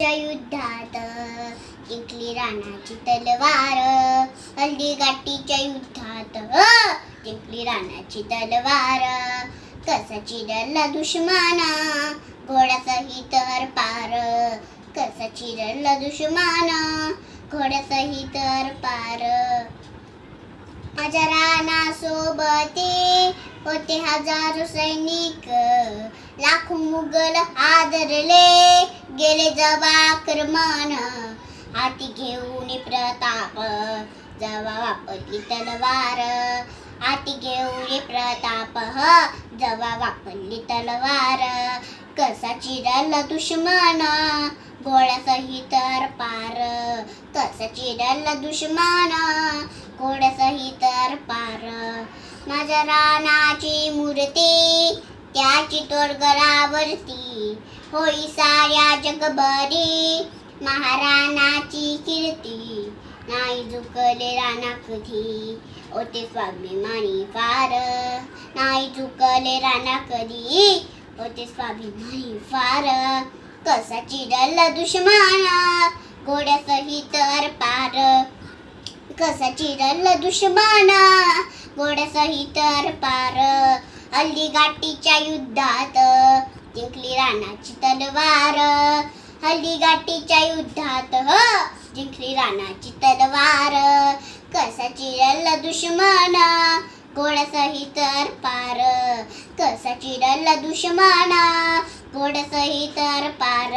युद्धात जिंकली राणाची तलवार. हल्ली गाठीच्या युद्धात जिंकली राणाची तलवार. कसा चिरला दुश्माना घोड्यासही तर पार. कसा चिरला दुश्माना घोड्यासही तर पार. माझ्या राणा सोबते होते हजारो सैनिक. लाखो मुघल आदरले. गेले जवाक्रमण हाती घेऊन प्रताप जवा वापरली तलवार. हाती घेऊन प्रताप ह जवा वापरली तलवार. कसा चिरला दुश्मन घोड्यासहित पार कसा चिरला दुश्मन घोड्यासहित पार माझ्या रानाची मूर्ती त्याची तोडगरावरती होई साऱ्या जगभरी. महाराणाची कीर्ती. नाही झुकले राणा कधी? ओते स्वाभिमानी फार. नाही झुकले राणा कधी? ओते स्वाभिमानी फार. कसा चिडला दुश्मना? घोड्यासहित पार कसा चिरल दुश्मना? घोड्यासहित पार हल्ली गाठीच्या युद्धात जिंकली राणाची तलवार. हल्ली गाठीच्या युद्धात ह जिंकली राणाची तलवार. कसा चिरल दुश्मना घोड्यासहित पार कसा चिरल दुश्मना घोड्यासहित पार